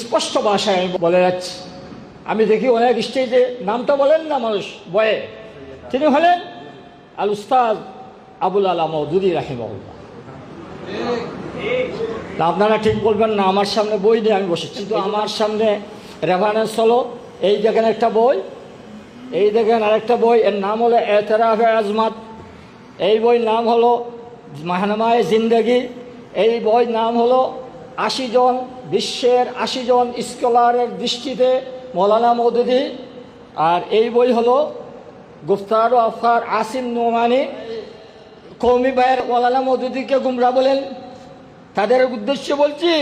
স্পষ্ট ভাষায় আমি বলে যাচ্ছি। আমি দেখি অনেক স্টেজে নামটা বলেন না মানুষ, বয়ে। তিনি হলেন আল উস্তাদ আবুল আলা মৌদুদি রাহিমউল্লাহ আপনারা ঠিক বলবেন না, আমার সামনে বই নিয়ে আমি বসেছি। কিন্তু আমার সামনে রেফারেন্স হলো, এই দেখেন একটা বই, এই দেখেন আরেকটা বই, এর নাম হলো এতরাফে আজমাত। এই বই নাম হলো মাহনামায় জিন্দগি, এই বই নাম হলো আশি জন, বিশ্বের আশি জন স্কলারের দৃষ্টিতে মৌলানা মৌদুদি। আর এই বই হলো গুফতার আফার আসিম নোমানি। কৌমি ভাইয়ের মৌলানা মৌদুদিকে গুমরা বলেন। তাদের উদ্দেশ্যে বলছি,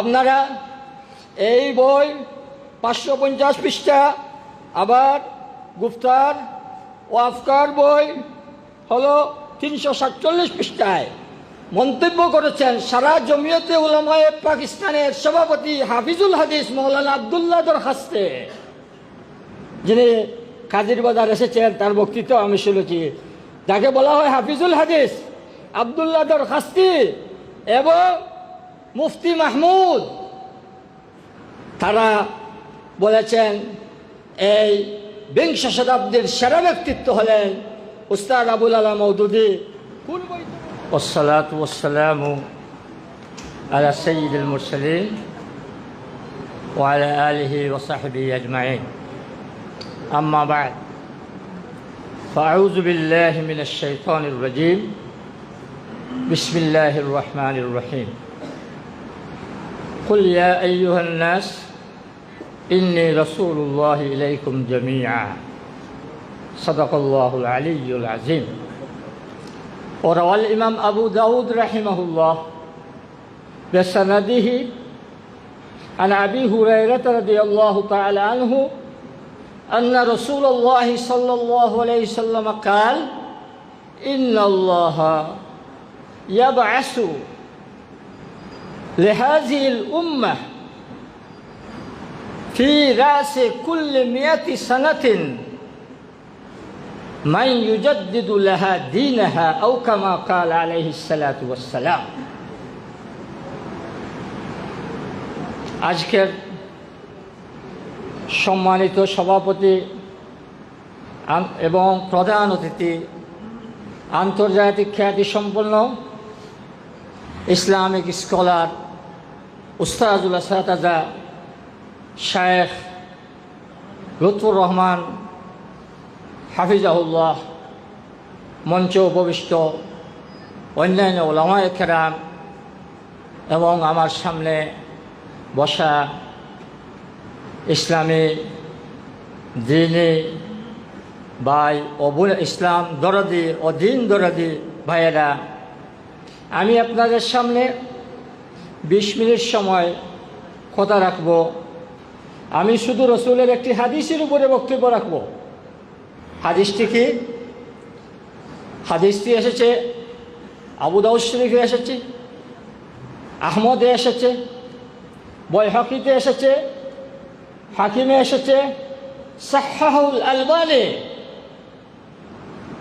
আপনারা এই বই পাঁচশো পঞ্চাশ পৃষ্ঠা, আবার গুফতার ও আফকার বই হলো তিনশো সাতচল্লিশ পৃষ্ঠায়। মন্তব্য করেছেন সারা জমিয়তে উলামায়ে পাকিস্তানের সভাপতি হাফিজুল হাদিস মৌলানা আবদুল্লাহ দরখাস্তে যিনি কাজির বাজার এসেছেন, তার বক্তৃতা আমি শুনেছি। যাকে বলা হয় হাফিজুল হাদিস, আবদুল্লাহ দরখাস্তি এবং মুফতি মাহমুদ, তারা বলেছেন, এই বিংশ শতাব্দীর সেরা ব্যক্তিত্ব হলেন উস্তাদ আবুল আলা মৌদুদি والصلاة والسلام على سيد المرسلين وعلى آله وصحبه أجمعين. أما بعد فأعوذ بالله من الشيطان الرجيم. بسم الله الرحمن الرحيم. قل يا أيها الناس إني رسول الله إليكم جميعا. صدق الله العلي العظيم. وروى الإمام أبو داود رحمه الله بسنده عن أبي هريرة رضي الله تعالى عنه أن رسول الله صلى الله عليه وسلم قال إن الله يبعث لهذه الأمة في رأس كل مئة سنة মাই ইউজাদ্দিদুল্লাহা দিনহা আউকামা কাল আলহিসাল্লাত ওয়াসালাম আজকের সম্মানিত সভাপতি এবং প্রধান অতিথি আন্তর্জাতিক খ্যাতি সম্পন্ন ইসলামিক স্কলার উস্তাদুল্লাহ সাতাজা শায়েখ লুৎফুর রহমান হাফিজাহুল্লাহ, মঞ্চ উপবিষ্ট অন্যান্য ওলামায় কেরাম এবং আমার সামনে বসা ইসলামী দিনী ভাই অবুল ইসলাম দরদি ও দিন দরদি ভাইয়েরা, আমি আপনাদের সামনে বিশ মিনিট সময় কথা রাখব। আমি শুধু রসুলের একটি হাদিসের উপরে বক্তব্য রাখব। হাদিসটি কি হাদিসটি এসেছে, আবু দাউদ শরীফে এসেছে, আহমদে এসেছে বয়হকিতে এসেছে, হাকিমে এসেছে, সাহাহুল আলবানে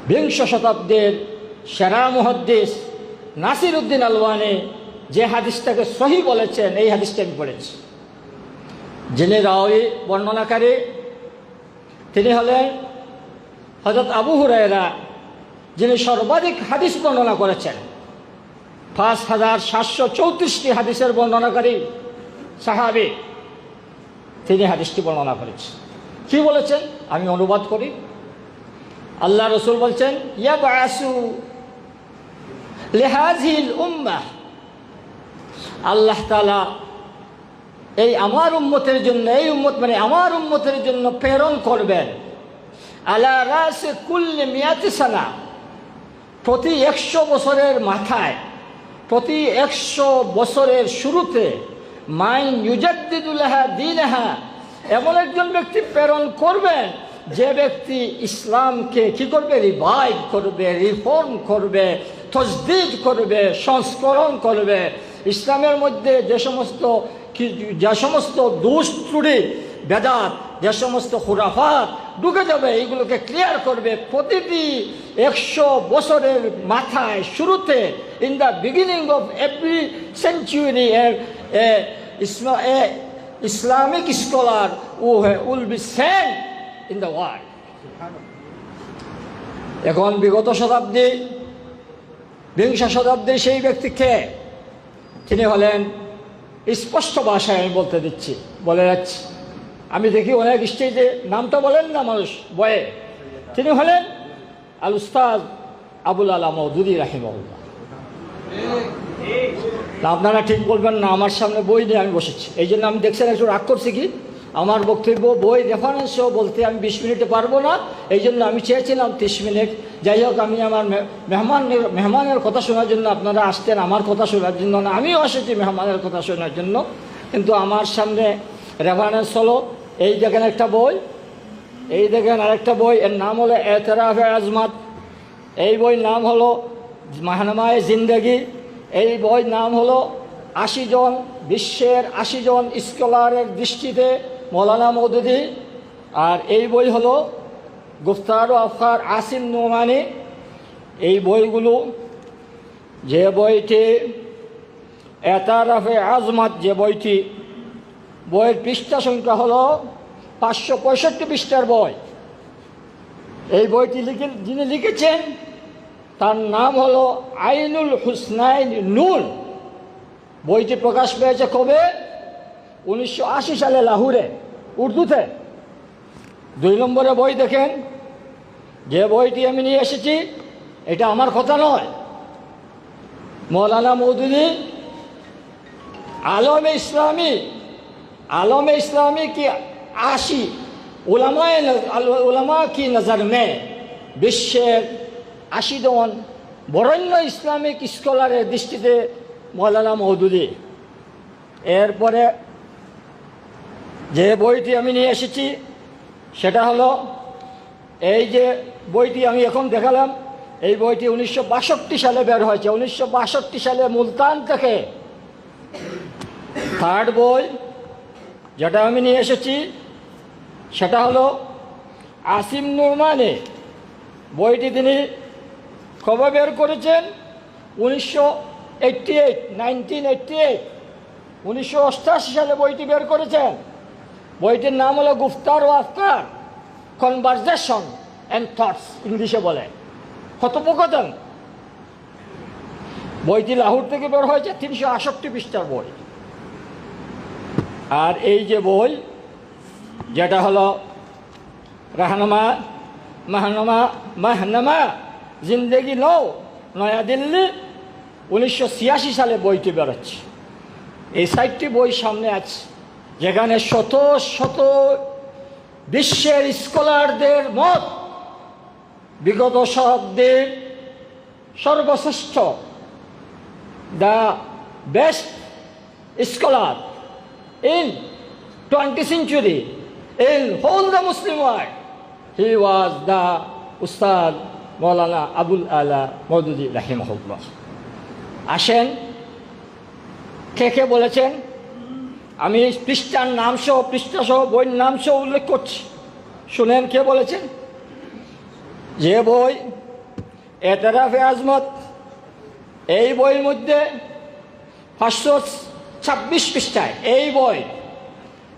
বিংশ শতাব্দীর সেরা মুহদ্দিস নাসির উদ্দিন আলবানে যে হাদিসটাকে সহি বলেছেন, এই হাদিসটা আমি পড়েছি। যিনি রাওয়ি বর্ণনাকারী, তিনি হলেন হজরত আবু হুরায়রা, যিনি সর্বাধিক হাদিস বর্ণনা করেছেন, পাঁচ হাজার সাতশো চৌত্রিশটি হাদিসের বর্ণনাকারী সাহাবি, তিনি হাদিসটি বর্ণনা করেছেন। কি বলেছেন? আমি অনুবাদ করি। আল্লাহ রসুল বলছেন ইয়া বাসু লেহাজিল উম্মাহ। আল্লাহ তালা এই আমার উম্মতের জন্য, এই উম্মত মানে আমার উম্মতের জন্য প্রেরণ করবেন। সানা। প্রতি একশো বছরের মাথায়, প্রতি একশো বছরের শুরুতে মাইন ইউজাদ্দিদুল্লাহা দিনহা, এমন একজন ব্যক্তি প্রেরণ করবেন, যে ব্যক্তি ইসলামকে কি করবে? রিভাইভ করবে, রিফর্ম করবে, তসদিদ করবে, সংস্করণ করবে। ইসলামের মধ্যে যে সমস্ত যে সমস্ত দোষ বেদাত, যে সমস্ত খুরাফাত ঢুকে যাবে, এইগুলোকে ক্লিয়ার করবে। প্রতিটি একশো বছরের মাথায়, শুরুতে in the beginning of every century a Islamic scholar who will be sent in the world. এখন বিগত শতাব্দী, বিংশ শতাব্দীর সেই ব্যক্তিকে তিনি হলেন স্পষ্ট ভাষায় আমি বলতে দিচ্ছি, বলে যাচ্ছি আমি দেখি অনেক স্টেজে নামটা বলেন না মানুষ, বয়ে। তিনি হলেন আল উস্তাদ আবুল আলা মৌদুদি রাহিমউল্লাহ আপনারা ঠিক বলবেন না, আমার সামনে বই নিয়ে আমি বসেছি। এই জন্য আমি দেখছেন একটু রাগ করছি কি? আমার বক্তব্য, বই রেফারেন্সও বলতে আমি বিশ মিনিটে পারব না। এই জন্য আমি চেয়েছিলাম তিরিশ মিনিট। যাই হোক, আমি আমার মেহমানের মেহমানের কথা শোনার জন্য আপনারা আসতেন, আমার কথা শোনার জন্য না, আমিও এসেছি মেহমানের কথা শোনার জন্য। কিন্তু আমার সামনে রেফারেন্স হলো। এই দেখেন একটা বই, এই দেখেন আরেকটা বই, এর নাম হলো এতরাফ আজমাত। এই বই নাম হলো মাহনামায় জিন্দগি। এই বই নাম হলো আশি জন, বিশ্বের আশি জন স্কলারের দৃষ্টিতে মৌলানা মৌদুদি। আর এই বই হলো গুফতার ও আফকার আসিম নোমানি। এই বইগুলো, যে বইটি এতারাফে আজমাত যে বইটি বইয়ের পৃষ্ঠা সংখ্যা হলো পাঁচশো পঁয়ষট্টি পৃষ্ঠার বই। এই বইটি লিখে যিনি লিখেছেন, তার নাম হলো আইনুল হুসনাইন নুন বইটি প্রকাশ পেয়েছে কবে? উনিশশো আশি সালে লাহুরে, উর্দুতে। দুই নম্বরে বই দেখেন, যে বইটি আমি নিয়ে এসেছি, এটা আমার কথা নয়। মৌলানা মৌদিনী আলম ইসলামী आलम इस्लामी की आशी उलमा उलमा की नज़र में বিশ্বের আশি জন বরেণ্য ইসলামিক স্কলারের দৃষ্টিতে মৌলানা মৌদুদি এরপরে যে বইটি আমি নিয়ে এসেছি সেটা হলো এই যে বইটি আমি এখন দেখালাম এই বইটি উনিশশো বাষট্টি সালে বের হয়েছে উনিশশো বাষট্টি সালে মুলতান থেকে থার্ড বই যেটা আমি নিয়ে এসেছি, সেটা হলো আসিম নুরমানে বইটি তিনি কবে বের করেছেন উনিশশো eighty eight nineteen eighty eight উনিশশো অষ্টাশি সালে বইটি বের করেছেন। বইটির নাম হলো গুফতার ও আফতার কনভারজেশন অ্যান্ড থটস ইংলিশে বলে। কথোপকথন। বইটি লাহোর থেকে বের হয়েছে তিনশো আষট্টি পৃষ্ঠার বই। আর এই যে বই, যেটা হলো রাহনামা, মাহনামা মাহনামা, জিন্দেগি নৌ নয়াদিল্লি, উনিশশো ছিয়াশি সালে বইটি বেরোচ্ছে। এই সাইটটি বই সামনে আছে, যেখানে শত শত বিশ্বের স্কলারদের মত বিগত শতাব্দীর সর্বশ্রেষ্ঠ the best scholar. In 20th century in whole the Muslim world. He was the Ustad Maulana Abul Ala Maududi Rahimahullah. আসেন কে কে বলেছেন আমি পৃষ্ঠার নাম সহ পৃষ্ঠা সহ বইয়ের নাম সহ উল্লেখ করছি শুনেন কে বলেছেন যে বই এতরাফে আজমত এই বইয়ের মধ্যে পাঁচশো ছাব্বিশ পৃষ্ঠায়, এই বই,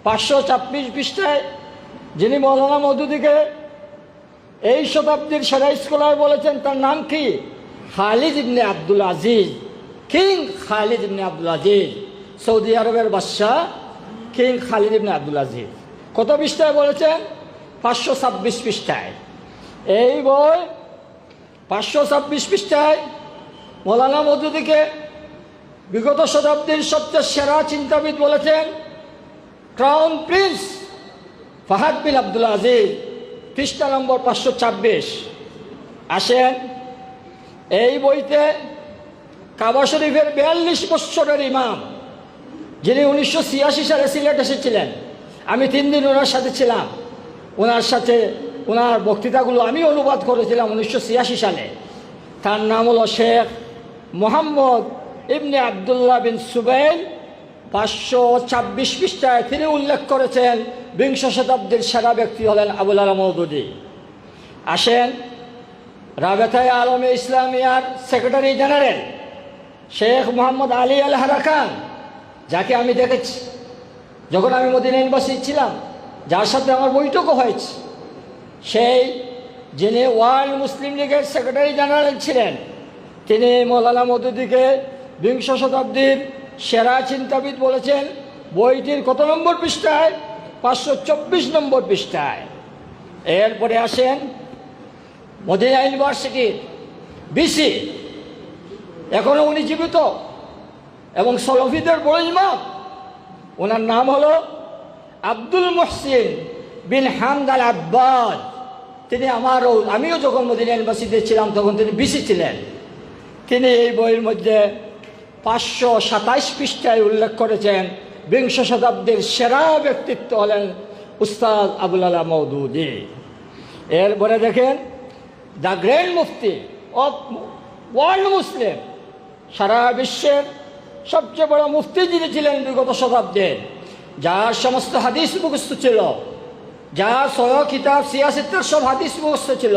পাঁচশো ছাব্বিশ পৃষ্ঠায়, যিনি মৌলানা মধুদিকে এই শতাব্দীর সেরা স্কলার বলেছেন, তার নাম কি? Khalid ibn Abdul Aziz. King Khalid ibn Abdul Aziz, Saudi আরবের বাদশাহ king Khalid ibn Abdul Aziz. কত পৃষ্ঠায় বলেছেন? পাঁচশো ছাব্বিশ পৃষ্ঠায়। এই বই পাঁচশো ছাব্বিশ পৃষ্ঠায় মৌলানা মধুদিকে বিগত শতাব্দীর সবচেয়ে সেরা চিন্তাবিদ বলেছেন, crown prince Fahad bin Abdul Aziz, পৃষ্ঠা নম্বর পাঁচশো ছাব্বিশ। আসেন, এই বইতে কাবা শরীফের বিয়াল্লিশ বৎসরের ইমাম, যিনি উনিশশো ছিয়াশি সালে সিলেট এসেছিলেন। আমি তিন দিন ওনার সাথে ছিলাম। ওনার সাথে ওনার বক্তৃতাগুলো আমি অনুবাদ করেছিলাম উনিশশো ছিয়াশি সালে। তার নাম হলো শেখ মোহাম্মদ ইবনে আবদুল্লাহ বিন সুবেল পাঁচশো ছাব্বিশ পৃষ্ঠায় তিনি উল্লেখ করেছেন, বিংশ শতাব্দীর সেরা ব্যক্তি হলেন আবুল আলম মৌদুদি আসেন রাবেথায় আলমে ইসলামিয়ার secretary general Sheikh Mohammad Ali al Harakan, যাকে আমি দেখেছি। যখন আমি মদিনা ইউনিভার্সিটি ছিলাম, যার সাথে আমার বৈঠকও হয়েছে, সেই যিনি ওয়ার্ল্ড মুসলিম লীগের সেক্রেটারি জেনারেল ছিলেন, তিনি মৌলানা মদুদিকে বিংশ শতাব্দীর সেরা চিন্তাবিদ বলেছেন, বইটির কত নম্বর পৃষ্ঠায়? পাঁচশো চব্বিশ নম্বর পৃষ্ঠায়। এরপরে আসেন মদিনা ইউনিভার্সিটির বিসি। এখনও উনি জীবিত এবং সলফিদের বড় ইমাম ওনার নাম হলো আব্দুল মহসিন বিন হামদাল আব্বাদ। তিনি আমারও, আমিও যখন মদিনা ইউনিভার্সিটিতে ছিলাম, তখন তিনি বিসি ছিলেন। তিনি এই বইয়ের মধ্যে পাঁচশো সাতাইশ পৃষ্ঠায় উল্লেখ করেছেন বিংশ শতাব্দীর সেরা ব্যক্তিত্ব হলেন উস্তাদ আবুল আলা মৌদুদি এরপরে দেখেন, the grand mufti of world Muslim. সারা বিশ্বের সবচেয়ে বড় মুফতি যিনি ছিলেন বিগত শতাব্দীর যার সমস্ত হাদিস মুখস্থ ছিল, যার সহ কিতাব সিয়াসিত্তের সব হাদিস মুখস্থ ছিল,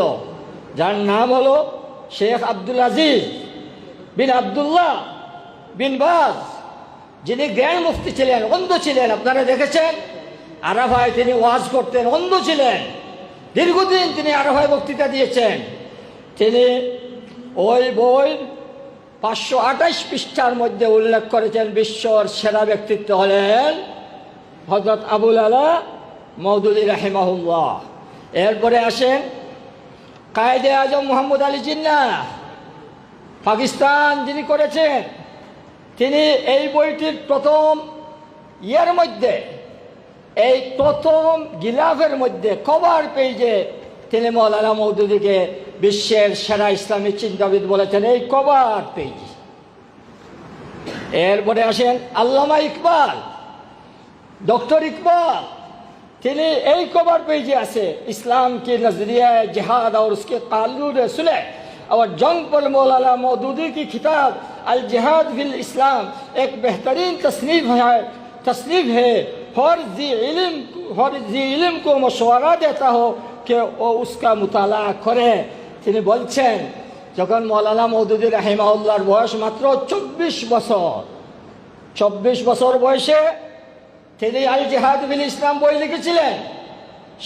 যার নাম হলো শেখ আব্দুল আজিজ বিন আবদুল্লাহ। বিন বাজ, যিনি জ্ঞান মুফতি ছিলেন, অন্ধ ছিলেন, আপনারা দেখেছেন? আরাফায় তিনি ওয়াজ করতেন, অন্ধ ছিলেন। দীর্ঘদিন তিনি আরাফায় বক্তৃতা দিয়েছেন। তিনি ওই বই পাঁচশো আঠাশ পৃষ্ঠার মধ্যে উল্লেখ করেছেন, বিশ্বর সেরা ব্যক্তিত্ব হলেন হজরত আবুল আলা মৌদুদি রাহিমাহুল্লাহ। এরপরে আসেন কায়দে আজম মোহাম্মদ আলী জিন্না পাকিস্তান যিনি করেছেন তিনি এই বইটির প্রথম ইয়ের মধ্যে এই প্রথম গিলাফের মধ্যে কভার পেজে তিনি মৌলানা মৌদুদিকে বিশ্বের সেরা ইসলামিক চিন্তাবিদ বলেছেন এই কভার পেজ এরপরে আসেন আল্লামা ইকবাল ডক্টর ইকবাল তিনি এই कवर पेजे আছে इस्लाम के नज़रिया जिहाद और उसके कानून सुलह और जंग पर मौलाना मौदूदी की किताब الجہاد فل اسلام ایک بہترین تصنیف ہے تصنیف ہے ہر ذی علم ہر ذی علم کو مشورہ دیتا ہو کہ وہ তিনি বলছেন, যখন মৌলানা মৌদুদি রাহিমাউল্লার বয়স মাত্র চব্বিশ বছর চব্বিশ বছর বয়সে তিনি আল বিল ইসলাম বই লিখেছিলেন।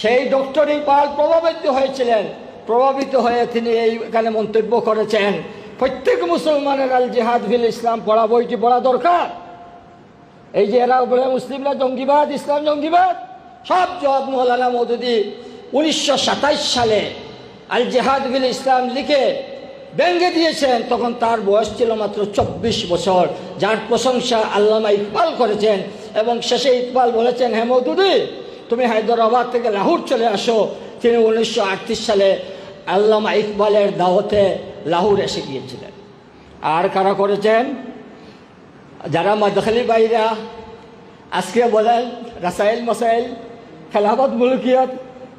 সেই ডক্টরি পাল প্রভাবিত হয়েছিলেন। প্রভাবিত হয়ে তিনি এইখানে মন্তব্য করেছেন প্রত্যেক মুসলমানের আল জেহাদ বিল ইসলাম পড়া বইটি পড়া দরকার। এই যে এরা বলে মুসলিমরা জঙ্গিবাদ, ইসলাম জঙ্গিবাদ। সব জবাব মৌলানা মৌদুদি উনিশশো সাতাশ সালে আল জেহাদ বিল ইসলাম লিখে ব্যঙ্গে দিয়েছেন। তখন তার বয়স ছিল মাত্র চব্বিশ বছর, যার প্রশংসা আল্লামা ইকবাল করেছেন এবং শেষে ইকবাল বলেছেন হে মৌদুদি, তুমি হায়দ্রাবাদ থেকে লাহোর চলে আসো। তিনি উনিশশো আটত্রিশ সালে আল্লামা ইকবালের দাওয়াতে লাহোর এসে গিয়েছিলেন আর কারা করেছেন? যারা মাদখালি বাইরা, আজকে বলেন, রাসাইল মাসাইল, খেলাফত মুলকিয়ত,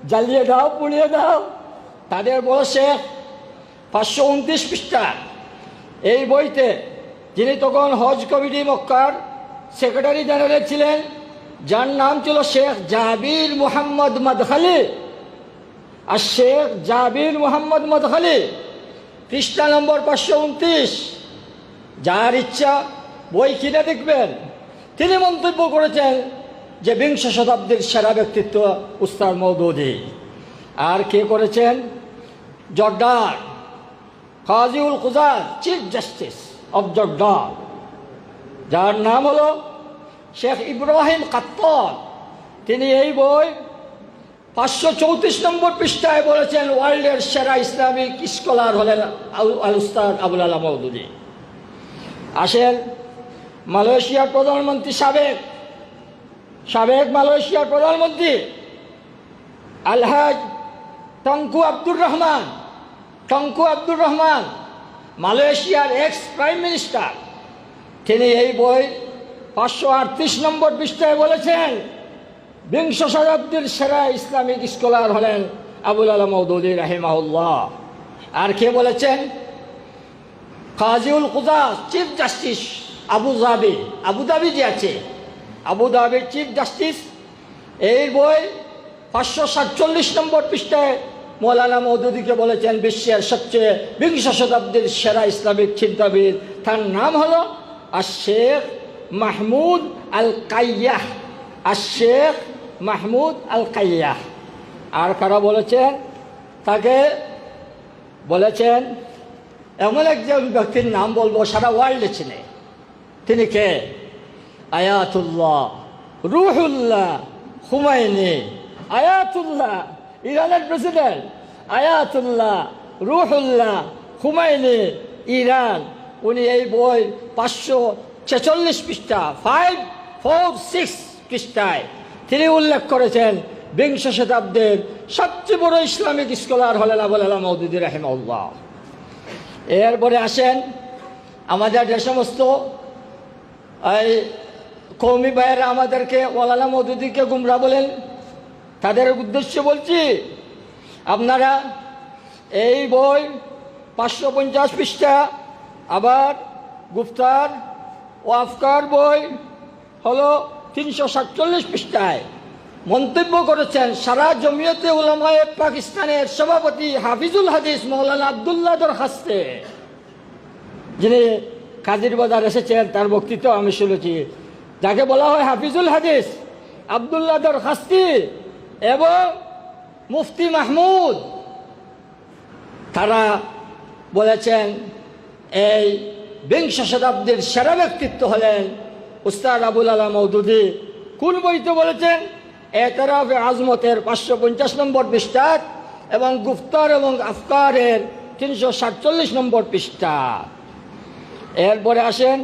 জ্বালিয়ে দাও, পুড়িয়ে দাও, তাদের বড় শেখ পাঁচশো উনত্রিশ পৃষ্ঠা। এই বইতে যিনি তখন হজ কমিটি মক্কার সেক্রেটারি জেনারেল ছিলেন, যার নাম ছিল শেখ জাবির মোহাম্মদ মদখালি। আর শেখ জাবির মোহাম্মদ মদখালি পৃষ্ঠা নম্বর পাঁচশো উনত্রিশ। যার ইচ্ছা, বই কিনে দেখবেন। তিনি মন্তব্য করেছেন যে বিংশ শতাব্দীর সেরা ব্যক্তিত্ব উস্তাদ মৌদুদি আর কে করেছেন? জর্ডার কাজিউল কুজার চিফ জাস্টিস অব জর্ডার যার নাম হলো শেখ ইব্রাহিম কাত্তর। তিনি এই বই পাঁচশো চৌত্রিশ নম্বর পৃষ্ঠায় বলেছেন, ওয়ার্ল্ডের সেরা ইসলামিক স্কলার হলেন আল- উস্তাদ আবুল আলা আসেন, মালয়েশিয়ার প্রধানমন্ত্রী সাবেক। সাবেক মালয়েশিয়ার প্রধানমন্ত্রী আলহাজ টঙ্কু আব্দুর রহমান। টঙ্কু আব্দুর রহমান, মালয়েশিয়ার এক্স প্রাইম মিনিস্টার তিনি এই বই পাঁচশো আটত্রিশ নম্বর পৃষ্ঠায় বলেছেন বিংশ শতাব্দীর সেরা ইসলামিক স্কলার হলেন আবুল আলম মৌদুদি রাহিমাহুল্লাহ। আর কে বলেছেন? কাজিউল Kuda chief justice Abu Dhabi. Abu Dhabi যে আছে? আবু দাবির চিফ জাস্টিস এই বই পাঁচশো সাতচল্লিশ নম্বর পৃষ্ঠায় মৌলানা মৌদুদিকে বলেছেন, বিশ্বের সবচেয়ে বিংশ শতাব্দীর সেরা ইসলামিক চিন্তাবিদ তার নাম হলো আর শেখ মাহমুদ আল কাইয়াহ আর শেখ মাহমুদ আল কাইয়াহ আর কারা বলেছেন? তাকে বলেছেন, এমন একজন ব্যক্তির নাম বলব সারা ওয়ার্ল্ডে চিনে। তিনি কে? Ayatollah, Ruhollah, Khomeini. আয়াতুল্লাহ, ইরানের president Ayatollah, Ruhollah, Khomeini, Iran. উনি এই বই পাঁচশো ছেচল্লিশ পৃষ্ঠা ফাইভ ফোর সিক্স পৃষ্ঠায় তিনি উল্লেখ করেছেন, বিংশ শতাব্দীর সবচেয়ে বড় ইসলামিক স্কলার হলেন আবুল আলাহ মৌদুদি রাহিমাউল্লাহ এরপরে আসেন আমাদের যে সমস্ত, এই কৌমি ভাইয়েরা আমাদেরকে ওয়ালালা মধুদিকে গুমরা বলেন। তাদের উদ্দেশ্য বলছি, আপনারা এই বই পাঁচশো পঞ্চাশ পৃষ্ঠা, আবার গুপ্তার ও আফকার বই হলো তিনশো সাতচল্লিশ পৃষ্ঠায় মন্তব্য করেছেন, সারা জমিয়তে উলামায়ে পাকিস্তানের সভাপতি হাফিজুল হাদিস মৌলানা আবদুল্লাহ দরখাস্তে যিনি কাজির বাজার এসেছেন, তার বক্তৃত্ব আমি শুনেছি। যাকে বলা হয় হাফিজুল হাদিস, আবদুল্লাহ দরখাস্তি এবং মুফতি মাহমুদ। তারা বলেছেন, এই বিংশ শতাব্দীর সেরা ব্যক্তিত্ব হলেন উস্তাদ আবুল আলা মৌদুদি কোন বইতে বলেছেন? এতরাফ আজমতের পাঁচশো পঞ্চাশ নম্বর পৃষ্ঠা এবং গুফতার এবং আফকারের তিনশো সাতচল্লিশ নম্বর পৃষ্ঠা এরপরে আসেন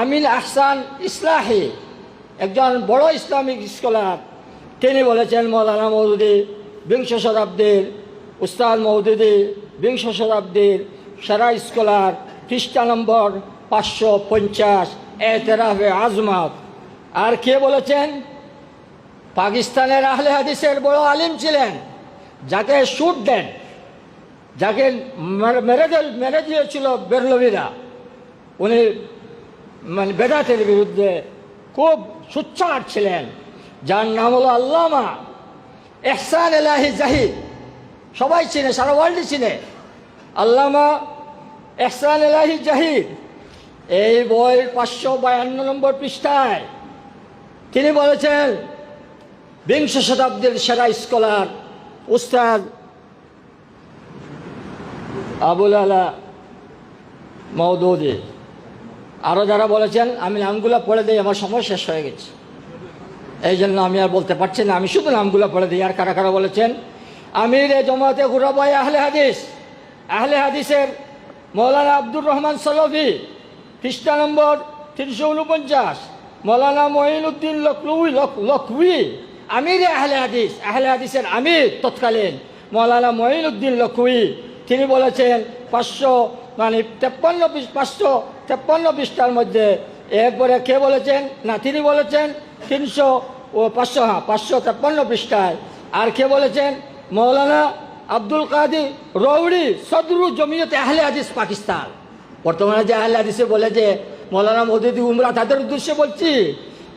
আমিন আহসান ইসলাহি, একজন বড় ইসলামিক স্কলার। তিনি বলেছেন, মৌলানা মৌদুদি বিংশ শতাব্দীর, উস্তাদ মৌদুদি বিংশ শতাব্দীর সেরা স্কলার পৃষ্ঠা নম্বর পাঁচশো পঞ্চাশ। এতেরাফে আজমত। আর কে বলেছেন? পাকিস্তানের আহলে হাদিসের বড় আলিম ছিলেন, যাকে শুট দেন, যাকে মেরে- মেরে দিয়েছিল বেরলবিরা উনি মানে বেদাতের বিরুদ্ধে খুব সুচ্চার ছিলেন, যার নাম হলো আল্লামা এহসান এলাহি জাহিদ। সবাই চিনে, সারা ওয়ার্ল্ডে চিনে। আল্লামা এহসান এলাহি জাহিদ এই বই পাঁচশো বায়ান্ন নম্বর পৃষ্ঠায় তিনি বলেছেন, বিংশ শতাব্দীর সেরা স্কলার উস্তাদ আবুল আলা মৌদৌদি আরও যারা বলেছেন, আমি নামগুলো পড়ে দিই, আমার সময় শেষ হয়ে গেছে। এই জন্য আমি আর বলতে পারছি না, আমি শুধু নামগুলো পড়ে দিই। আর কারা কারা বলেছেন, আমির এ জমাতে গুরাবাই আহলে হাদিস, আহলে হাদিসের মৌলানা আব্দুর রহমান সলভি পৃষ্ঠা নম্বর তিনশো উনপঞ্চাশ মৌলানা মঈনুদ্দিন লখলুই লখ- লখউই আমির আহলে হাদিস, আহলে হাদিসের আমির তৎকালীন মৌলানা মঈনুদ্দিন লখউই তিনি বলেছেন, পাঁচশো মানে তেপ্পান্ন পাঁচশো তেপ্পান্ন পৃষ্ঠার মধ্যে এরপরে কে বলেছেন? না, তিনি বলেছেন তিনশো ও পাঁচশো হ্যাঁ পাঁচশো তেপ্পান্ন পৃষ্ঠায়। আর কে বলেছেন? মৌলানা আব্দুল কাদির রৌড়ি সদরু জমিয়তে আহলে হাদিস পাকিস্তান। বর্তমানে যে আহলে হাদিসে বলে যে, মৌলানা মদুদি উমরা তাদের উদ্দেশ্যে বলছি,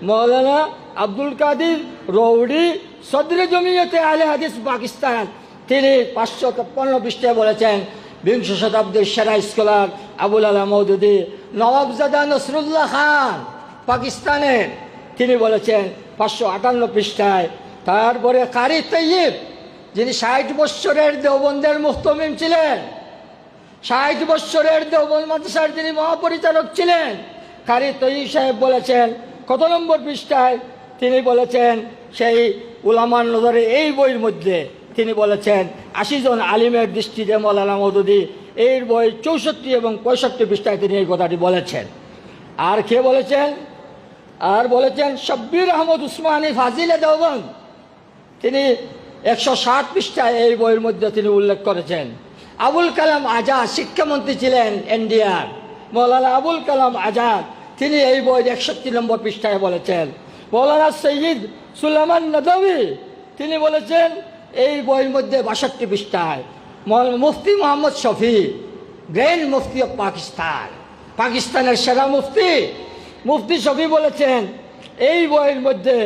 মৌলানা আব্দুল কাদির রৌড়ি সদরে জমিয়তে আহলে হাদিস পাকিস্তান, তিনি পাঁচশো তেপ্পান্ন পৃষ্ঠায় বলেছেন, বিংশ শতাব্দীর সেরা স্কলার আবুল আলা মৌদুদি নবাবজাদা নসরুল্লাহ খান পাকিস্তানের তিনি বলেছেন, পাঁচশো আটান্ন পৃষ্ঠায়, তারপরে কারি তৈয়ব, যিনি ষাট বৎসরের দেওবন্দের মুস্তমিম ছিলেন ষাট বৎসরের দেওবন্দ মাদ্রাসার যিনি মহাপরিচালক ছিলেন, কারি তৈয়ব সাহেব বলেছেন, কত নম্বর পৃষ্ঠায় তিনি বলেছেন, সেই উলামান নজরে এই বইয়ের মধ্যে তিনি বলেছেন, আশি জন আলিমের দৃষ্টিতে মৌলানা মৌদুদি এই বই চৌষট্টি এবং পঁয়ষট্টি পৃষ্ঠায় তিনি এই কথাটি বলেছেন। আর কে বলেছেন? আর বলেছেন শব্বির আহমদ উসমানী ফাজিলে দেওবন্দ। তিনি একশো ষাট পৃষ্ঠায় এই বইয়ের মধ্যে তিনি উল্লেখ করেছেন। আবুল কালাম আজাদ শিক্ষামন্ত্রী ছিলেন ইন্ডিয়ার মৌলানা আবুল কালাম আজাদ, তিনি এই বই একষট্টি নম্বর পৃষ্ঠায় বলেছেন। মৌলানা সৈয়দ সুলেমান নদী তিনি বলেছেন, এই বইয়ের মধ্যে বাষট্টি পৃষ্ঠায় Mufti Mohammad Shafi grand mufti of Pakistan, পাকিস্তানের সেরা মুফতি। মুফতি শফি বলেছেন, এই বইয়ের মধ্যে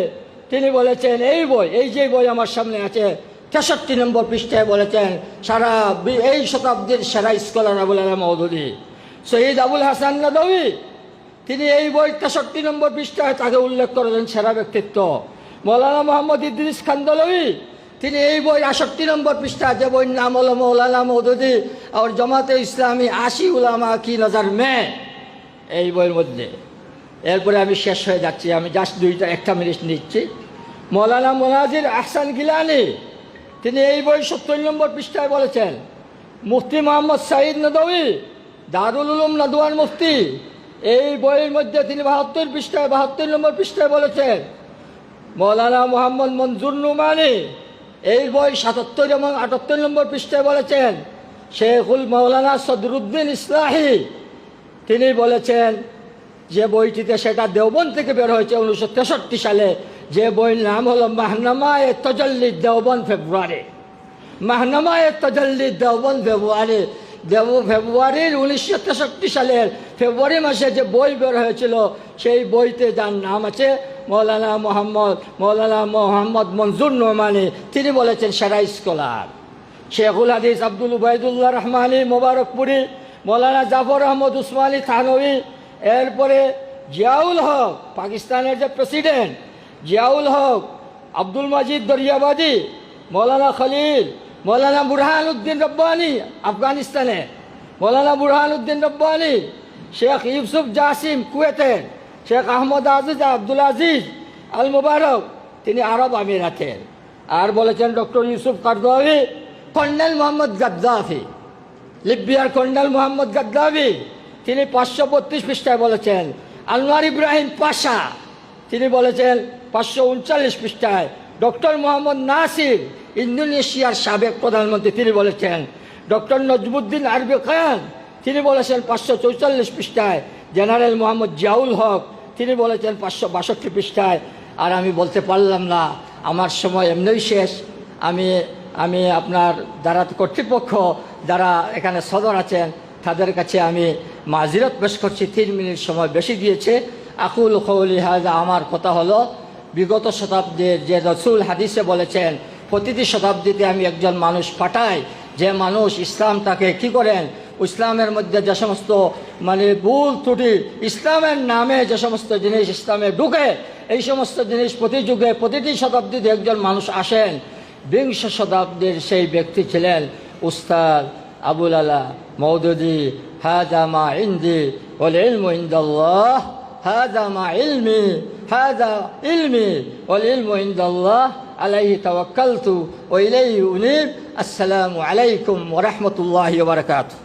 তিনি বলেছেন, এই বই, এই যে বই আমার সামনে আছে তেষট্টি নম্বর পৃষ্ঠায় বলেছেন, সারা এই শতাব্দীর সেরা স্কলার আবুল আলম মৌদুদি শহীদ আবুল হাসান নদী তিনি এই বই তেষট্টি নম্বর পৃষ্ঠায় তাকে উল্লেখ করেছেন, সেরা ব্যক্তিত্ব। মৌলানা মোহাম্মদ ইদ্রিস খান্দলবি তিনি এই বই আষট্টি নম্বর পৃষ্ঠা যে বইয়ের নাম হলো মৌলানা মৌদুদি আর জমাতে ইসলামী আশি উলামা কি নজর মে, এই বইয়ের মধ্যে। এরপরে আমি শেষ হয়ে যাচ্ছি, আমি জাস্ট দুইটা, একটা মিনিট নিচ্ছি। মৌলানা মোনাজির আহসান গিলানি তিনি এই বই সত্তর নম্বর পৃষ্ঠায় বলেছেন, মুফতি মোহাম্মদ সাঈদ নদী, দারুল উলুম নদওয়ান মুফতি, এই বইয়ের মধ্যে তিনি বাহাত্তর পৃষ্ঠায়, বাহাত্তর নম্বর পৃষ্ঠায় বলেছেন, মৌলানা মোহাম্মদ মঞ্জুর নুমানি, এই বই সাতাত্তর এবং আটাত্তর নম্বর পৃষ্ঠায় বলেছেন, শেখুল মৌলানা সদরুদ্দিন ইসলাহি। তিনি বলেছেন, যে বইটিতে সেটা দেওবন থেকে বের হয়েছে উনিশশো তেষট্টি সালে যে বইয়ের নাম হলো মাহনামায় তজল্লি দেওবন ফেব্রুয়ারি। মাহনামায় তজল্লি দেওবন ফেব্রুয়ারি। দেব ফেব্রুয়ারির উনিশশো তেষট্টি সালের ফেব্রুয়ারি মাসে যে বই বের হয়েছিল, সেই বইতে যার নাম আছে মৌলানা মোহাম্মদ মৌলানা মোহাম্মদ মঞ্জুর নোমানি। তিনি বলেছেন সেরা স্কলার। শেখুল হাদিস আব্দুল উবায়দুল্লাহ রহমানি মোবারকপুরি, মৌলানা জাফর আহমদ উসমানী থানবী এরপরে জিয়াউল হক, পাকিস্তানের যে প্রেসিডেন্ট জিয়াউল হক, আব্দুল মাজিদ দরিয়াবাদী মৌলানা খলিল, মৌলানা বুরহান উদ্দিন রব্বানি আফগানিস্তানে, মৌলানা বুরহান উদ্দিন রব্বানি, শেখ ইউসুফ জাসিম কুয়েতের শেখ আহমদ আজিজ, আব্দুল আজিজ আল মুবারক তিনি আরব আমিরাতের আর বলেছেন doctor Yusuf Qaradawi colonel Mohammad Gaddafi, লিবিয়ার কর্নেল মোহাম্মদ গাদ্দাফি, তিনি পাঁচশো বত্রিশ পৃষ্ঠায় বলেছেন, আনোয়ার ইব্রাহিম পাশা তিনি বলেছেন, পাঁচশো উনচল্লিশ পৃষ্ঠায় ডক্টর মোহাম্মদ নাসির, ইন্দোনেশিয়ার সাবেক প্রধানমন্ত্রী, তিনি বলেছেন, ডক্টর নজমুদ্দিন আরবি খান, তিনি বলেছেন পাঁচশো চৌচল্লিশ পৃষ্ঠায় জেনারেল মোহাম্মদ জিয়াউল হক, তিনি বলেছেন পাঁচশো বাষট্টি পৃষ্ঠায়। আর আমি বলতে পারলাম না, আমার সময় এমনিই শেষ। আমি আমি আপনার যারা কর্তৃপক্ষ যারা এখানে সদর আছেন, তাদের কাছে আমি মাজিরত পেশ করছি, তিন মিনিট সময় বেশি দিয়েছে। আকুল কৌলি হাজা, আমার কথা হলো, বিগত শতাব্দীর যে রসুল হাদিসে বলেছেন, প্রতিটি শতাব্দীতে আমি একজন মানুষ পাঠাই, যে মানুষ ইসলাম তাকে কি করেন? ইসলামের মধ্যে যে সমস্ত মানে ভুল ত্রুটি, ইসলামের নামে যে সমস্ত জিনিস ইসলামে ঢুকে, এই সমস্ত জিনিস প্রতি যুগে, প্রতিটি শতাব্দীতে একজন মানুষ আসেন। বিংশ শতাব্দীর সেই ব্যক্তি ছিলেন উস্তাদ আবুল আলা মৌদুদি হাজা মা ইন্দি ওল ইলমু هذا مع علمي هذا علمي. والعلم عند الله عليه توكلت وإليه أنيب. السلام عليكم ورحمة الله وبركاته.